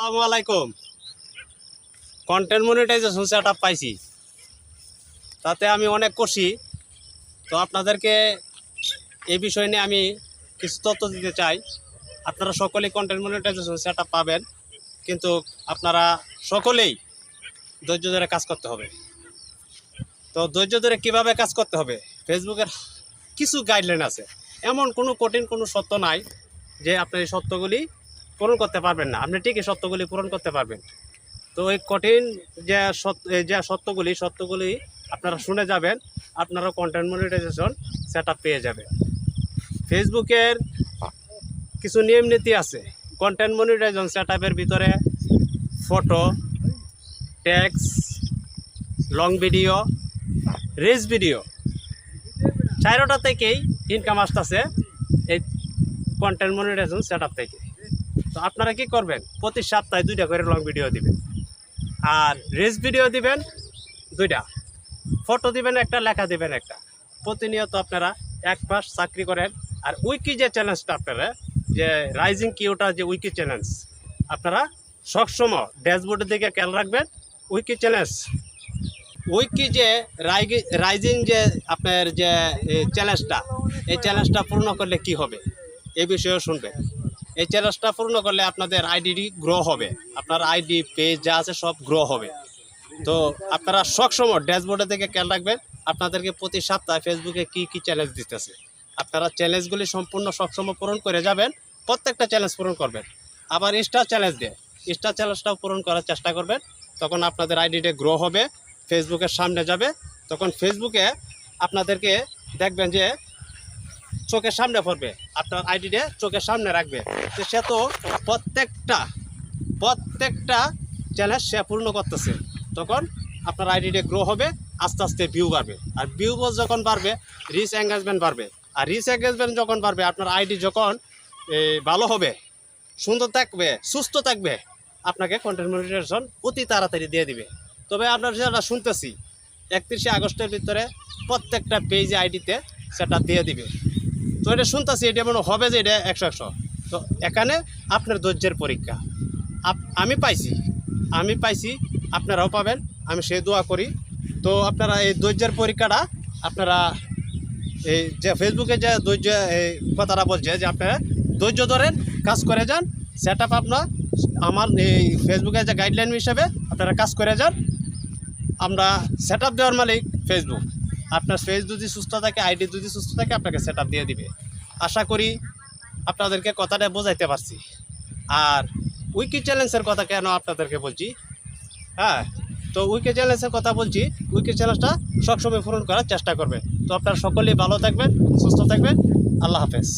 আসসালামু আলাইকুম। Content monetization set up পাইছি। তাতে আমি অনেক খুশি। তো আপনাদেরকে এই বিষয় নিয়ে আমি কিছু তথ্য দিতে চাই। আপনারা সকলেই কন্টেন্ট মনিটাইজেশন সেট আপ পাবেন। কিন্তু আপনারা সকলেই ধৈর্য ধরে কাজ করতে হবে। তো ধৈর্য ধরে কীভাবে কাজ করতে হবে? ফেসবুকের কিছু গাইডলাইন আছে। এমন কোনো কঠিন কোনো সত্য নাই যে আপনার এই সত্যগুলি পূরণ করতে পারবেন না। আপনি ঠিকই সত্যগুলি পূরণ করতে পারবেন। তো এই কঠিন যে সত্য যে সত্যগুলি সত্যগুলি আপনারা শুনে যাবেন আপনারা কন্টেন্ট মনিটাইজেশন সেট পেয়ে যাবেন। ফেসবুকের কিছু নিয়ম নীতি আছে। কন্টেন্ট মনিটাইজেশন সেট ভিতরে photo text long video reels video চারোটা থেকেই ইনকাম আসতেছে এই কন্টেন্ট মনিটাইজেশন সেট থেকে। তো আপনারা কি করবেন? প্রতি সপ্তাহে দুইটা করে লং ভিডিও দিবেন। আর রিলস ভিডিও দিবেন দুইটা। ফটো দিবেন একটা, লেখা দিবেন একটা। প্রতিনিয়ত আপনারা এক মাস চাকরি করেন। আর উইকি যে চ্যালেঞ্জটা আপনারা, যে রাইজিং কিউটা যে উইকি চ্যালেঞ্জ আপনারা সবসময় ড্যাশবোর্ডের দিকে খেয়াল রাখবেন। উইকি চ্যালেঞ্জ উইকি যে রাইজিং যে আপনার যে চ্যালেঞ্জটা এই চ্যালেঞ্জটা পূর্ণ করলে কি হবে? এ বিষয়েও শুনবেন। এই চ্যালেঞ্জটা পূর্ণ করলে আপনাদের আইডি গ্রো হবে। আপনার আইডি পেজ যা আছে সব গ্রো হবে। তো আপনারা সবসময় ড্যাশবোর্ডে থেকে খেয়াল রাখবেন, আপনাদেরকে প্রতি সপ্তাহে ফেসবুকে কি কি চ্যালেঞ্জ দিতেছে। আপনারা চ্যালেঞ্জগুলি সম্পূর্ণ সবসময় পূরণ করে যাবেন, প্রত্যেকটা চ্যালেঞ্জ পূরণ করবেন। আবার স্টার চ্যালেঞ্জ দিয়ে স্টার চ্যালেঞ্জটাও পূরণ করার চেষ্টা করবেন। তখন আপনাদের আইডিটা গ্রো হবে ফেসবুকের সামনে যাবে। তখন ফেসবুকে আপনাদেরকে দেখবেন যে চোখের সামনে পড়বে। আপনার আইডিটা চোখের সামনে রাখবে। তো সে তো প্রত্যেকটা প্রত্যেকটা চ্যালেঞ্জ সে পূর্ণ করতেছে। তখন আপনার আইডিটা গ্রো হবে, আস্তে আস্তে ভিউ বাড়বে। আর ভিউ যখন বাড়বে রিচ এঙ্গেজমেন্ট বাড়বে। আর রিচ এঙ্গেজমেন্ট যখন বাড়বে, আপনার আইডি যখন ভালো হবে, সুন্দর থাকবে, সুস্থ থাকবে, আপনাকে কন্টেন্ট মনিটাইজেশন অতি তাড়াতাড়ি দিয়ে দিবে। তবে আপনার যেটা শুনতেছি, একত্রিশে আগস্টের ভিতরে প্রত্যেকটা পেজে আইডিতে সেটা দিয়ে দিবে। তো এটা শুনতেছি, এটা মনে হবে যে এটা একশো একশো। তো এখানে আপনার ধৈর্যের পরীক্ষা। আমি পাইছি আমি পাইছি, আপনারাও পাবেন, আমি সেই দোয়া করি। তো আপনারা এই ধৈর্যের পরীক্ষাটা আপনারা এই যে ফেসবুকে যে ধৈর্য, এই কথাটা বলছে যে আপনারা ধৈর্য ধরেন, কাজ করে যান সেট আপ আপনার আমার এই ফেসবুকের যে গাইডলাইন হিসাবে আপনারা কাজ করে যান, আমরা সেট আপ দেওয়ার মালিক ফেসবুক আপনার ফেস যদি সুস্থ থাকে আইডি যদি সুস্থ থাকে, আপনাকে সেট দিয়ে দিবে। আশা করি আপনাদেরকে কথাটা বোঝাইতে পারছি। আর উইকি চ্যালেঞ্জের কথা কেন আপনাদেরকে বলছি? হ্যাঁ তো উইকি চ্যালেঞ্জের কথা বলছি উইকি চ্যালেঞ্জটা সবসময় পূরণ করার চেষ্টা করবে তো আপনারা সকলেই ভালো থাকবেন, সুস্থ থাকবেন। আল্লাহ হাফেজ।